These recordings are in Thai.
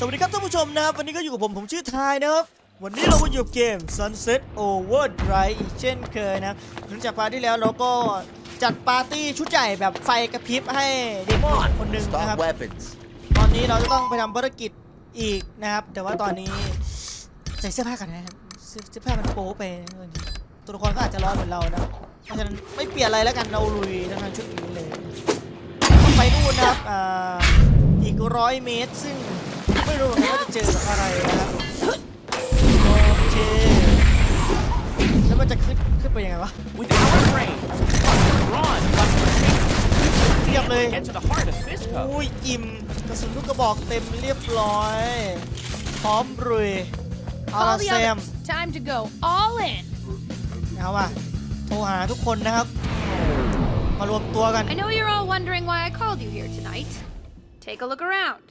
สวัสดีครับท่านผู้ชมนะครับ วันนี้ก็อยู่กับผม ผมชื่อทายนะครับ วันนี้เราก็อยู่กับเกม Sunset Overdrive อีกเช่นเคยนะหลังจากพาร์ทที่แล้วเราก็จัดปาร์ตี้ชุดใหญ่แบบไฟกระพริบให้เดโมคนหนึ่งนะครับ Stock weapons. ตอนนี้เราจะต้องไปทำภารกิจอีกนะครับ แต่ว่าตอนนี้ใส่เสื้อผ้ากันนะครับเสื้อเสื้อผ้ามันโป๊ไปบางทีตัวละครก็อาจจะร้อนเหมือนเรานะเพราะฉะนั้นไม่เปลี่ยนอะไรแล้วกันเราลุยทั้งทางชุดนี้เลยต้องไปนู่นนะครับอ่าอีกร้อยเมตรซึ่ง ไม่รู้เหมือนกันว่าจะเจอกับอะไรนะครับโอเคแล้วมันจะขึ้นขึ้นไปยังไงวะ With our brain, Ron must เทียบเลย get to the heart of Fisco. อุ้ยอิ่มกระสุนทุกกระบอกเต็มเรียบร้อย พร้อมรุยเอาละ All the แซม others, time to go all in. เอาว่ะโทรหาทุกคนนะครับ มารวมตัวกัน I know you're all wondering why I called you here tonight. Take a look around.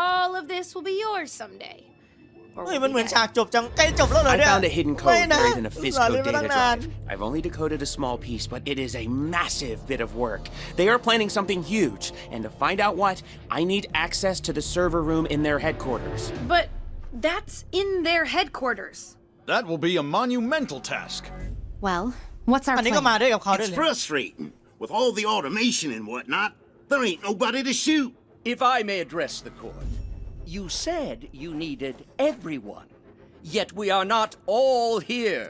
All of this will be yours someday. Or เฮ้ย will มัน be เหมือน dead. ฉากจบจังใกล้จบแล้วเหรอ I เนี่ย found a hidden ไม่ code นะ buried in a อุตส่าห์ Fisco เล่นมา data ตั้งนาน drive. I've only decoded a small piece, but it is a massive bit of work. They are planning something huge, and to find out what, I need access to the server room in their headquarters. But that's in their headquarters. That will be a monumental task. Well, what's our อันนี้ก็ plan? มาด้วยกับเขาด้วย It's เลย frustrating. With all the automation and whatnot, there ain't nobody to shoot. If I may address the court, you said you needed everyone. Yet we are not all here.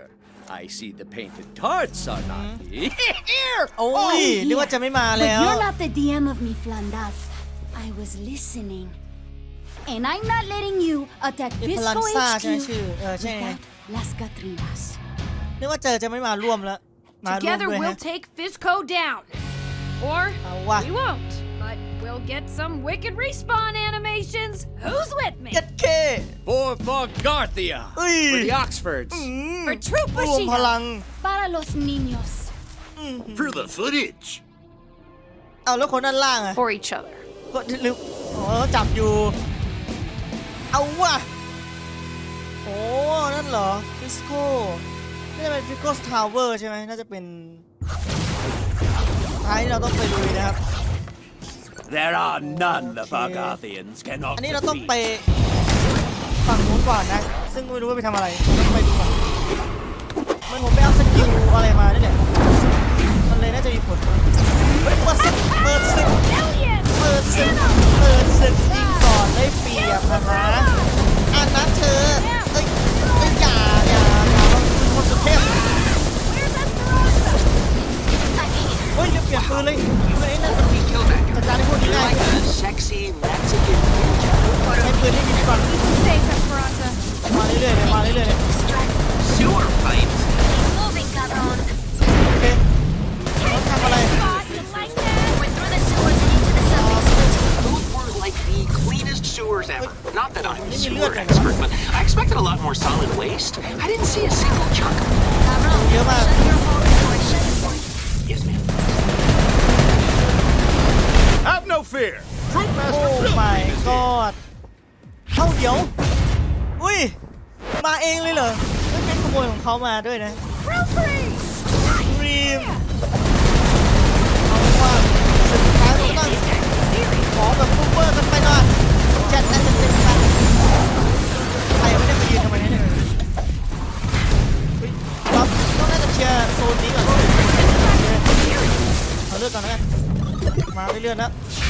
I see the painted tarts are not here. โอ้ยนึกว่าจะไม่มา But แล้ว you're not the DM of me, Flandas. I was listening. And I'm not letting you attack เป็นพ Visco ลันซ่าใช่ไหม HQ ชื่อ เออใช่ไง without Las Catrinas. นึกว่าเจอจะไม่มาร่วมแล้ว มาร่วม Together ด้วย we'll ฮะ take Fisco down. Or Ah, wah. we won't. But we'll get some wicked respawn animations. Who's with me? เจ็ดเค For Fargarthia. เอ้ย For the Oxfords. For True รวมพลัง Para los niños. For the footage. เอาแล้วคนด้านล่างอะ For each other. ก็ลืมอ๋อจับอยู่ เอาว่ะ โอ้ นั่นเหรอ ฟิสโก้น่าจะเป็นฟิสโก้ทาวเวอร์ใช่ไหม น่าจะเป็นท้ายที่เราต้องไปลุยนะครับ There are none the Fargarthians cannot อันนี้เราต้อง defeat. ไปฝั่งนู้นก่อนนะ ซึ่งไม่รู้ว่าไปทำอะไรต้องไปดูก่อนมันผมไปเอาสกิลอะไรมานี่แหละมันเลยน่าจะมีผลเฮ้ยเปิดศึกเปิดศึก Millions! เปิดศึกเปิดศึกยิงก่อนได้เปรียบนะคะอันนั้นเธอเอ้ยเอ้ยอย่าอย่าอย่าเราคนสุดเข้ม เฮ้ยเดี๋ยวเปลี่ยนปืนเลยปืนไอ้นั่นจัดการไอ้พวกนี้ได้ sexy Mexican ใช้ปืนให้ดีก่อน เขามาด้วยนะครีมเอาว่าสุดท้ายต้องขอแบบซูเปอร์กันไปหน่อยจัดน่าจะเป็นคันใครไม่ได้มายืนทำไมเนี่ยเฮ้ยครับต้องน่าจะเคลียร์โซนนี้ก่อนเอาเลือกก่อนแล้วกันมาเรื่อยๆนะผู้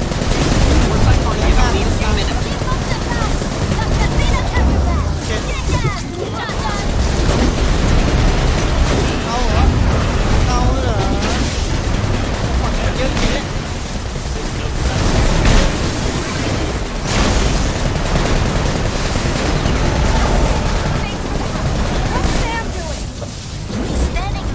เอาเหรอเอาเหรอหมดเยอะจริงเลย What's Sam doing? He's standing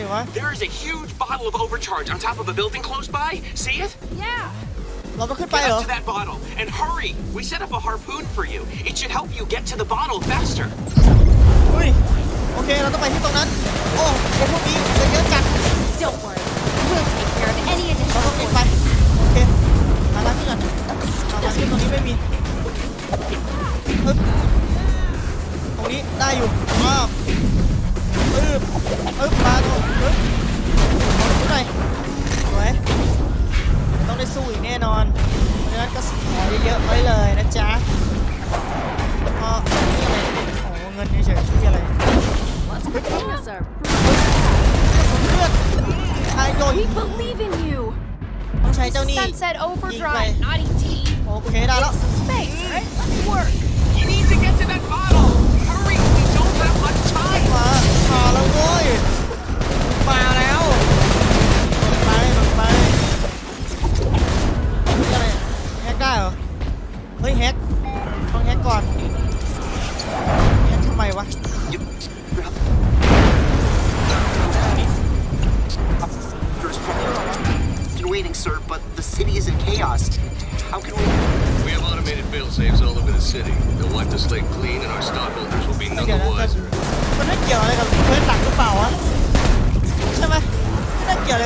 an Come on, idea. what? There is a huge bottle of overcharge on top of a building close by. See it? Yeah. เราต้องขึ้นไป Get เหรอ up to that bottle and hurry. We set up a harpoon for you. It should help you get to the bottle faster. เฮ้ยโอเคเราต้องไปที่ตรงนั้น โอ้ไอ้พวกนี้จะเยอะจัด Don't worry, we'll take care of any เราต้อง additional รีบไปโอเคหาทางขึ้นก่อนหาทางขึ้นตรงนี้ไม่มีปึ๊บตรงนี้ได้อยู่อ้าว ปึ๊บปึ๊บมาตรงปึ๊บขึ้นหน่อยสวยต้องได้สู้อีกแน่นอนเพราะฉะนั้นก็ขอเยอะๆไว้เลยนะจ๊ะอ๋อนี่อะไรอ๋อเงินเฉยๆที่อะไร Us are เลือดทายโยน We believe in you. ต้องใช้เจ้านี่ Sunset Big Overdrive, way. naughty tea. โอเคได้แล้ว Space, right? Let's work. You need to get to that bottle. มาขอนชอยมามาแล้วเว้ยมาแล้ว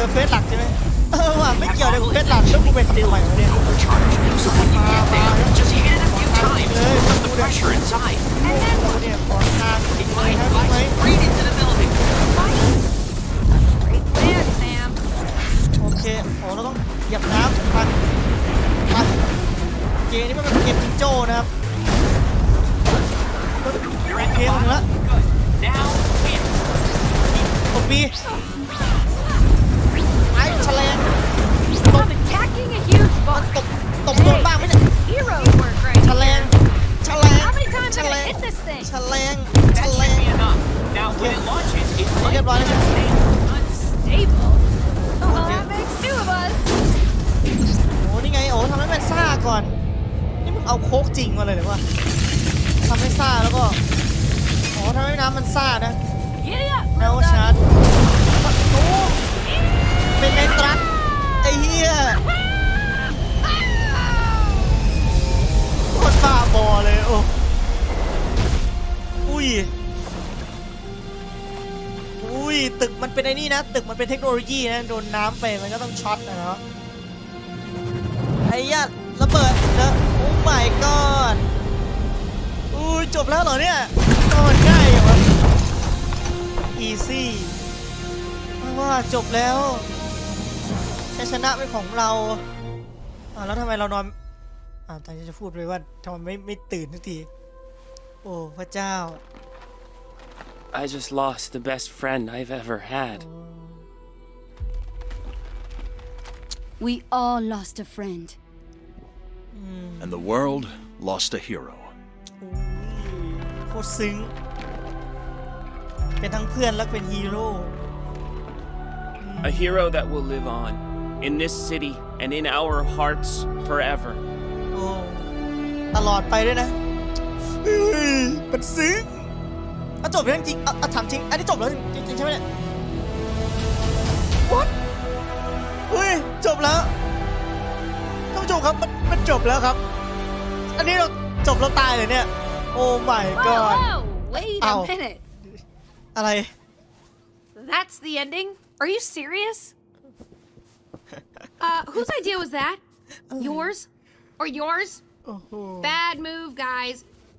เกี่ยวอะไรกับเฟซหลักใช่ไหมเออว่ะไม่เกี่ยวอะไรกับเฟซหลักแล้วกูไปทำทำไมวะเนี่ย Overcharge. So when you get there, just hit it a few times. Hey, Put the pressure inside. And then what? เนี่ยขอทาง It ไป might ครับ fly ไป straight into the building. Great plan, Sam. โอเคโอ้เราต้องเหยียบน้ำไปไปเกมนี้มันเป็นเกมจิงโจ้นะครับ You're in เก the มถึงแล้ว bottle. Good. Now in. ผมมีไอ้ แฉลง I'm attacking a huge มัน boss. ตบตบโดนบ้างไหมเนี่ย Heroes work right แฉลง here. แฉลง How many times แฉ am I ล gonna ง hit this thing? แฉลงแฉ That ล should ง be enough. Now, when it launches, it might Get one. just stay Unstable. Oh, well, that makes two of us. โอ้นี่ไงโอ้ทำให้มันซ่าก่อน นี่มึงเอาโค้กจริงมาเลยหรือวะทำให้ซ่าแล้วก็ อ๋อทำให้น้ำมันซ่านะ Giddy up. แล้ว Well ชา done. ร์จโอ้ ในตรัสไอ้เหี้ยโคตรบ้าบอเลยโอ้อุ้ยอุ้ยตึกมันเป็นไอ้นี่นะ ตึกมันเป็นเทคโนโลยีนะ โดนน้ำไปมันก็ต้องช็อตนะเนาะไอ้ยะระเบิดเนอะโอ้ไม่ก่อนอู้จบแล้วเหรอเนี่ยตอนง่ายอย่างวะอีซี่ว่าจบแล้ว ชัยชนะเป็นของเราอ่าแล้วทำไมเรานอนอ่าแต่จะพูดเลยว่าทำไมไม่ไม่ตื่นสักที โอ้พระเจ้า I just lost the best friend I've ever had. We all lost a friend. And the world lost a hero. โคตรซึ้ง เป็นทั้งเพื่อนและเป็นฮีโร่ A hero that will live on in this city and in our hearts forever. โอ้ตลอดไปด้วยนะเฮ้ยมันซึ้งอะจบแล้วจริงๆอะอะถามจริง อันนี้จบแล้วจริงจริงๆใช่ไหมเนี่ย What เฮ้ยจบแล้วท่านผู้ชมครับมันมันจบแล้วครับ อันนี้เราจบแล้วตายเลยเนี่ย โอ้ my Whoa, god whoa, wait Ow. a minute. อะไร That's the ending? Are you serious? Uh, whose idea was that? Yours? Or yours? โอ้โห Bad move, guys.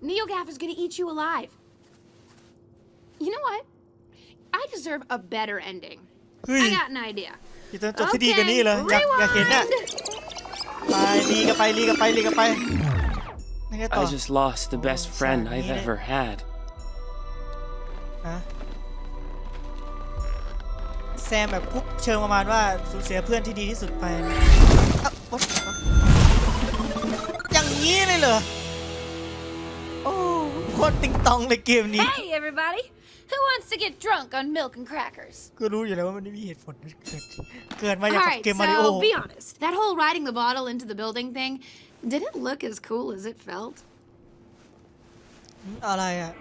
NeoGaf is gonna eat you alive. You know what? I deserve a better ending. เฮ้ย I got an idea. พี่ต้องจบที่ดีกว่านี้เลย อยากอยากเห็นน่ะ rewind. ไปลีกันไปลีกันไปลีกันไปนี่ไงต่อ I just lost the best friend I've ever had. ฮะ แซมแบบพุกเชิงประมาณว่าสูญเสียเพื่อนที่ดีที่สุดไปอะ what the fuck อย่างนี้เลยเหรอ โอ้โคตรติงตองเลยเกมนี้ Hey, everybody! Who wants to get drunk on milk and crackers? ก็รู้อยู่แล้วว่ามันไม่มีเหตุผลเกิดเกิดมาอย่างกับ Alright, เกมมาริโอ so be honest. That whole riding the bottle into the building thing, did it look as cool as it felt? อะไรอะ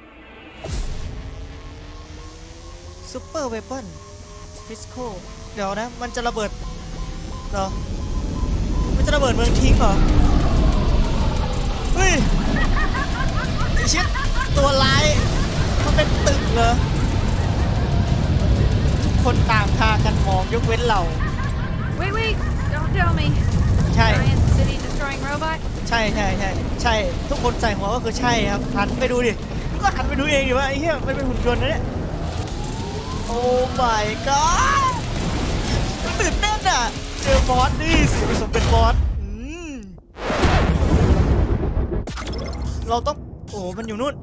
ซูเปอร์เวปอน ฟิสโคเดี๋ยวนะ มันจะระเบิดเหรอ มันจะระเบิดเมืองทิ้งเหรอ เฮ้ยไอ้เชิดตัวร้าย มันเป็นตึกเหรอ ทุกคนต่างพากันมองยกเว้นเรา Wait, wait, don't tell me. ใช่ Giant city destroying robot? ใช่ใช่ใช่ใช่ ทุกคนใส่หัวก็คือใช่ครับหันไปดูดิก็หันไปดูเองดิว่าไอ้เหี้ยมันเป็นหุ่นยนต์นะเนี่ย โอ้ my god ตื่นเต้นอะ เจอบอสนี่สิผสมเป็นบอสอืมเราต้อง โอ้ มันอยู่นู่น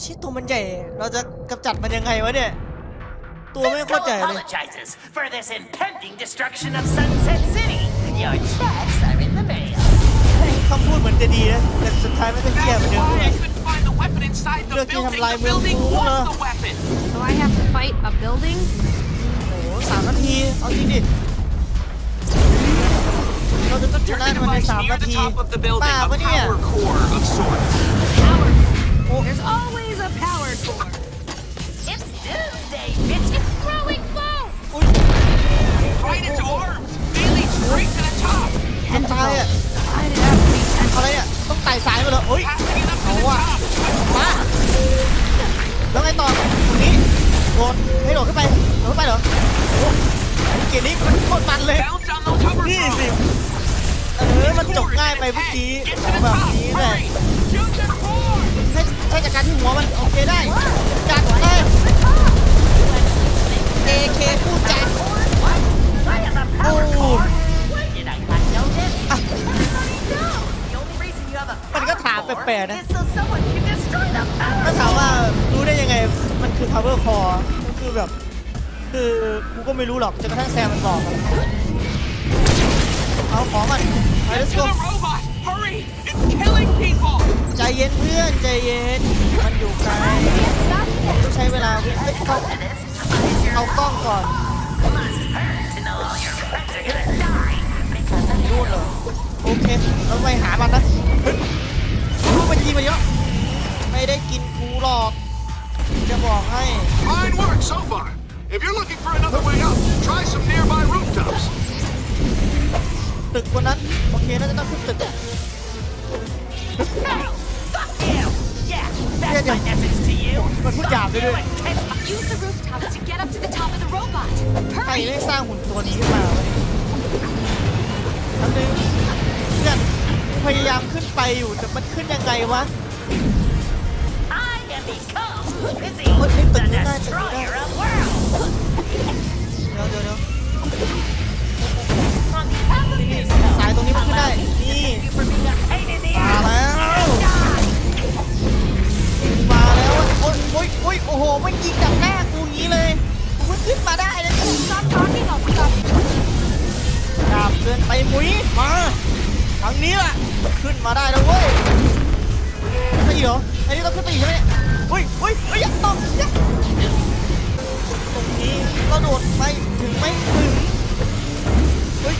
ชิตัวมันใหญ่ เราจะกำจัดมันยังไงวะเนี่ย ตัวไม่โคตรใหญ่เลย apologizes for this impending destruction of Sunset City. Your checks เหมือนจะดีนะ แต่สุดท้ายมันก็เหี้ยเหมือนเดิม Why I couldn't find the weapon inside the Look, you have building. live The building movie. was Uh. the weapon. So I have to fight a building? โอ้โหสามนาที เอาจริงดิ เราจะต้องช You're นะ gonna มันใน find สาม near นา the ที top of the building บ้า a ปะเนี่ย power core of sorts. Power. There's always a power core. It's doomsday, bitch. It's throwing bombs! อุ้ย Right into arms. Melee straight to the top. มันตายอะ I'd have to be อะไรอะต้องไต่สายมาเลยเฮ้ย Passing it up to the Oh, wow. top. มาแล้วไงต่อตรงนี้โดดให้โดดขึ้นไปโดดขึ้นไปเหรอโอ้เกมนี้มันโคตรมันเลยนี่สิเออมันจบง่ายไปเมื่อกี้แบบนี้แหละให้ให้จัดการที่หัวมันโอเคได้จัดไป AK แปลกๆนะ is so someone can destroy the ถ้า power ถามว่า core. รู้ได้ยังไงมันคือ power core ก็คือแบบ คือกูก็ไม่รู้หรอกจนกระทั่งแซมมันบอกอะเอาของมันไป Get let's to go the robot. Hurry. It's killing people. ใจเย็นเพื่อนใจเย็น มันอยู่ไกลต้องใช้เวลาเฮ้ยต้องเอากล้องก่อน To know all your friends are gonna die because of นู่นเหรอโอเคเราไปหามันนะ เฮ้ยรู้มันยิงมาเยอะไม่ได้กินกูหรอก จะบอกให้ Fine work so far. If you're looking for another way up, try some nearby rooftops. ตึกวันนั้นโอเคน่าจะต้องขึ้นตึก Fuck you! Yeah, Yeah, that's my yeah. message to you. มันพูดหยาบไปด้วย Kiss my Use the rooftops to get up to the top of the robot. ใคร Hurry! ได้สร้างหุ่นตัวนี้ขึ้นมาวะเนี่ยทำนึงเพื่อน พยายามขึ้นไปอยู่แต่มันขึ้นยังไงวะ I am become busy, What did the the guy do destroyer that? of worlds. เดี๋ยวเดี๋ยวเดี๋ยวนี่สายตรงนี้มันขึ้นได้ นี่มาแล้วมาแล้วโอ๊ยโอ๊ยโอ๊ยโอ้โหมันยิงจากหน้ากูงี้เลยกูเพิ่งขึ้นมาได้เลย Stop talking, I'll stop. ดาบเกินไปมุ้ยมา ทางนี้แหละขึ้นมาได้แล้วเว้ยไม่เหรออันนี้ต้องขึ้นไปอีกใช่ไหมเนี่ยเฮ้ยเฮ้ยเฮ้ยอย่าตกอย่าตรงนี้เราโดดไปถึงไหมถึงเฮ้ย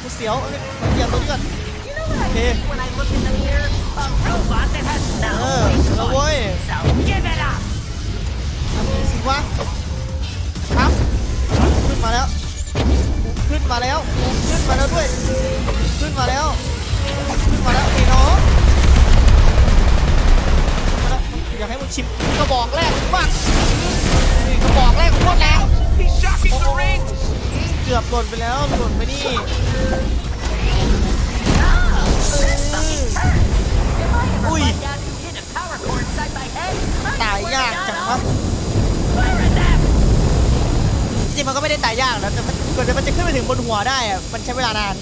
กูเสียวเอาเหยียบตัวนี้ก่อน You know what I Yeah. see when I look in the mirror? A robot that has เอ no อ weak แล้วเว้ย point. So give it up. ทำยังสิวะครับขึ้นมาแล้ว ขึ้นมาแล้ว ขึ้นมาแล้วด้วย ขึ้นมาแล้ว ขึ้นมาแล้วไอ้น้องอยากให้มึงชิมกระบอกแรกมากนี่กระบอกแรกโคตรแรง He's shocking the rings! เกือบหล่นไปแล้วหล่นไปนี่ If I ever Ui. find out who hit a power cord inside my head, I ตายยากจัง God, วะ I'll swear at them. จริงๆมันก็ไม่ได้ตายยากนะแต่มันกว่าจะมันจะขึ้นไปถึงบนหัวได้อะมันใช้เวลานาน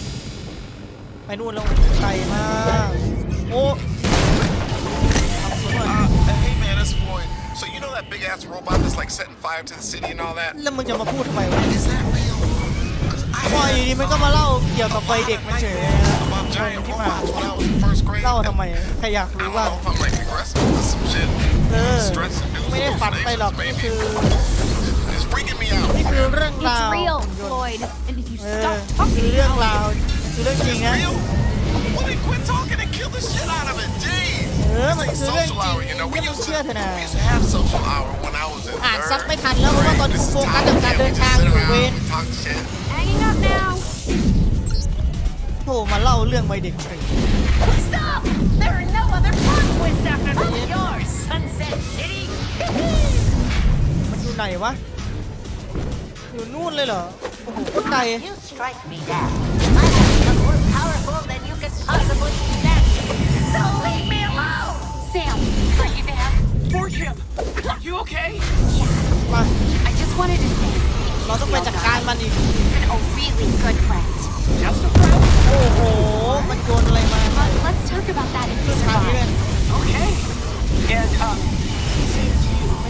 ไปนู่นแล้วไกลมากโอ้ทำสวย Uh, hey man, that's Floyd. So you know that big ass robot that's like setting fire to the city and all that? แล้วมึงจะมาพูดทำไมวะ Is that real? 'Cause I ว่าอยู่ดีมันก็มาเล่าเกี่ยวกับวัยเด็กมันเฉยเลยนะ about giant ที่มา robots when I was in first grade. เล่าทำไมใครอยาก I รู้ don't บ้าง know if I'm like aggressive or some shit. เออ Stress induced ไม่ได้ฝันไปหรอก hallucinations, นี่ maybe. คือ คือเรื่องราว It's real, ของยนต์ Floyd. And if you เออ stop คือ talking เรื่อง now, ราวคือเรื่องจริง It's นะ real? Well, then quit talking and kill the shit out of it. Jeez. เออ It's มัน like คือเรื่องจ social ริง hour, you know. We ไม่ต้อง used เชื่อ to, เถอะนะ we used to have social hour when I was in อ่านซับ third. ไม่ทันแล้วเพราะว่าตอนนี้ This กู is โฟกัสกับ time การ yeah, เดิ we น just ทาง sit อยู่เว around น and talk shit. hanging up now. โธ่มาเล่าเรื่องวัยเด็กเฉย Stop! There are no other plot twists after yours, Sunset City. มันอยู่ไหนวะ อยู่นู่นเลยเหรอ โอ้โหโคตรไกล You strike me down. I am more powerful than you could possibly imagine. So leave me alone. Sam, are you there? For him! Are you okay? มา I just wanted to say, เราต้องไปจัดการมันอีก you've been a really good friend. Just a friend? โอ้โห มันโยนอะไรมา But let's talk about that if ขึ้ you นทางนี้ survive. เป็น Okay. And, um, same to you. ไม่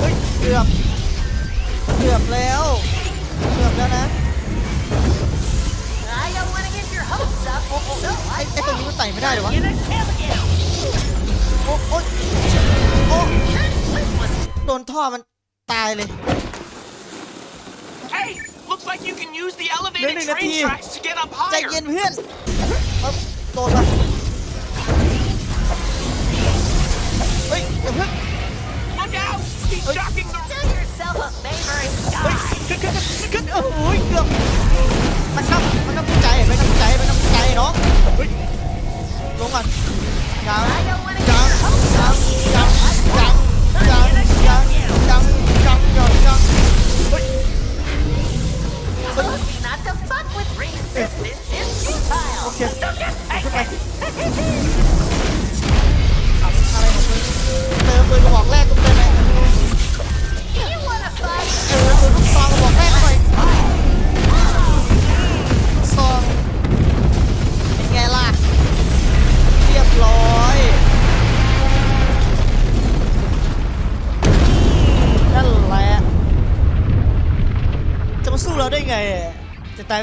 เฮ้ยเกือบเกือบแล้วเกือบแล้วนะ I don't want to get your hopes up, so ไอ้ I ไอ้ตรงนี้มันไต่ไม่ได้เหรอวะ gonna kill you. โอ้โอ๊ยโอ้ That flip was โดนท่อมันตายเลย Hey! Looks like you can use the Lên elevated đi, train Nati. tracks to get up ใจ higher! เย็นเพื่อนเอาโดนมาเฮ้ยอย่าเพิ่ง Look out! He's Ôi. shocking the... do yourself a favor and เฮ้ย die. ขึ้นขึ้นขึ้นขึ้นโอ้โหเกือ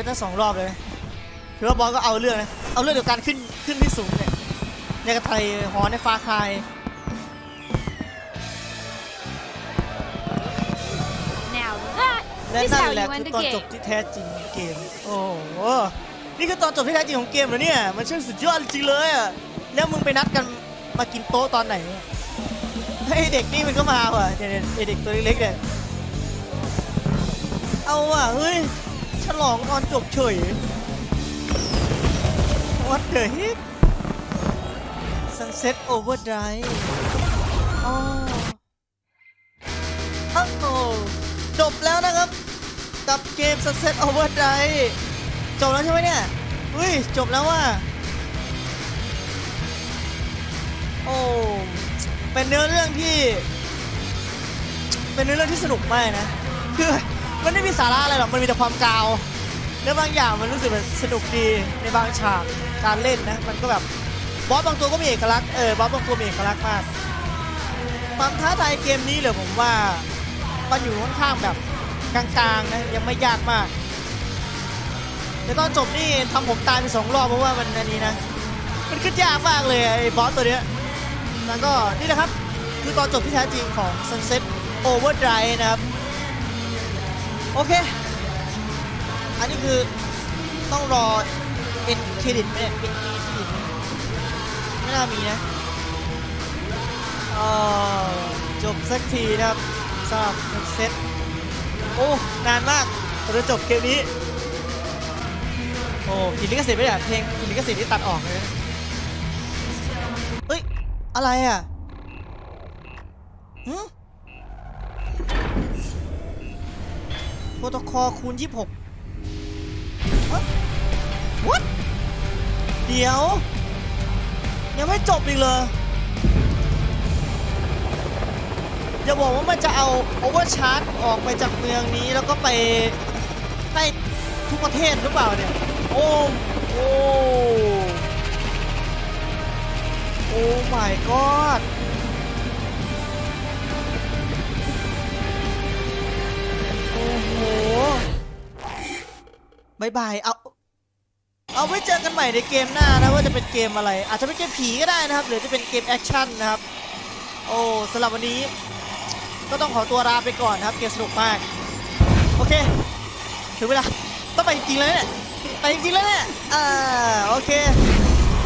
ตายไปตั้งสองรอบเลยนะถือว่าบอสก็เอาเรื่องนะเอาเรื่องเดียวกันขึ้นขึ้นที่สูงเนี่ยในกระไทยหอในฟ้าคายและ This นั่น how แหละ you คือ end a ตอนจบ game. ที่แท้จริงของเกม โอ้โห นี่คือตอนจบที่แท้จริงของเกมเหรอเนี่ย มันช่างสุดยอดจริงเลยอะ แล้วมึงไปนัดกันมากินโต๊ะตอนไหนเนี่ยเฮ้ยเด็กนี่มันก็มาว่ะเนี่ยเนี่ยไอ้เด็กตัวเล็กๆเนี่ยเอาว่ะเฮ้ย ฉลองตอนจบเฉย What the heck Sunset Overdrive อ๋อฮัลโหจบแล้วนะครับ กับเกม Sunset Overdrive จบแล้วใช่ไหมเนี่ย อุ้ย จบแล้วว่ะโอ้ เป็นเนื้อเรื่องที่ เป็นเนื้อเรื่องที่สนุกมากนะ คือ มันไม่มีสาระอะไรหรอกมันมีแต่ความกาวแล้วบางอย่างมันรู้สึกแบบสนุกดีในบางฉากการเล่นนะมันก็แบบบอสบางตัวก็มีเอกลักษณ์เออบอสบางตัวมีเอกลักษณ์มากความท้าทายเกมนี้เหรอผมว่ามันอยู่ค่อนข้างแบบกลางๆนะยังไม่ยากมากแต่ตอนจบนี่ทำผมตายไปสองรอบเพราะว่ามันอันนี้นะมันขึ้นยากมากเลยไอ้บอสตัวเนี้ยแล้วก็นี่นะครับคือตอนจบที่แท้จริงของ Sunset Overdrive นะครับ โอเค อันนี้คือต้องรอเอ็นเครดิตไหมเนี่ยเป็นเครดิตไม่น่ามีนะอ๋อจบสักทีนะครับสำหรับเซตโอ้ นานมากกว่าจบเกมนี้ โอ้ผิดลิขสิทธิ์ไหมเนี่ยเพลงผิดลิขสิทธิ์ที่ตัดออกเลยเอ้ย อะไรอะหืมโป รโตคอลคูณ 26 What? What? เดี๋ยว ยังไม่จบอีกเลยอย่าบอกว่ามันจะเอาโอเวอร์ชาร์จออกไปจากเมืองนี้แล้วก็ไปให้ทุกประเทศหรือเปล่าเนี่ย โอ้โอ้โอ้ my god โหบายบาย เอา เอาไว้เจอกันใหม่ในเกมหน้านะว่าจะเป็นเกมอะไร อาจจะเป็นเกมผีก็ได้นะครับ หรือจะเป็นเกมแอคชั่นนะครับ โอ้สำหรับวันนี้ ก็ต้องขอตัวลาไปก่อนนะครับ เกมสนุกมาก โอเค ถึงเวลา ต้องไปจริงๆแล้วเนี่ย ไปจริงๆแล้วเนี่ยอ่าโอเค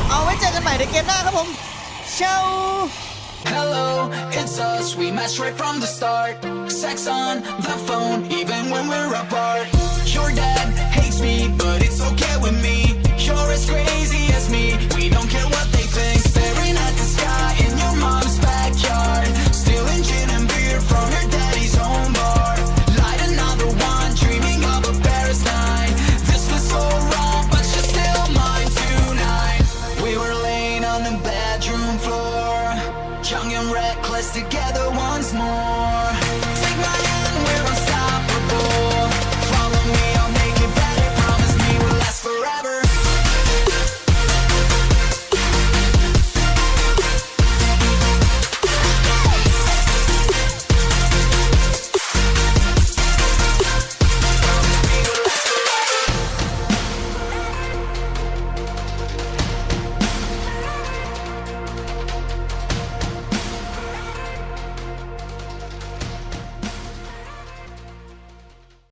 เอาไว้เจอกันใหม่ในเกมหน้าครับผมเชา Hello, it's us, we matched right from the start. Sex on the phone, even when we're apart. Your dad hates me, but it's okay with me. You're as crazy as me, we don't care what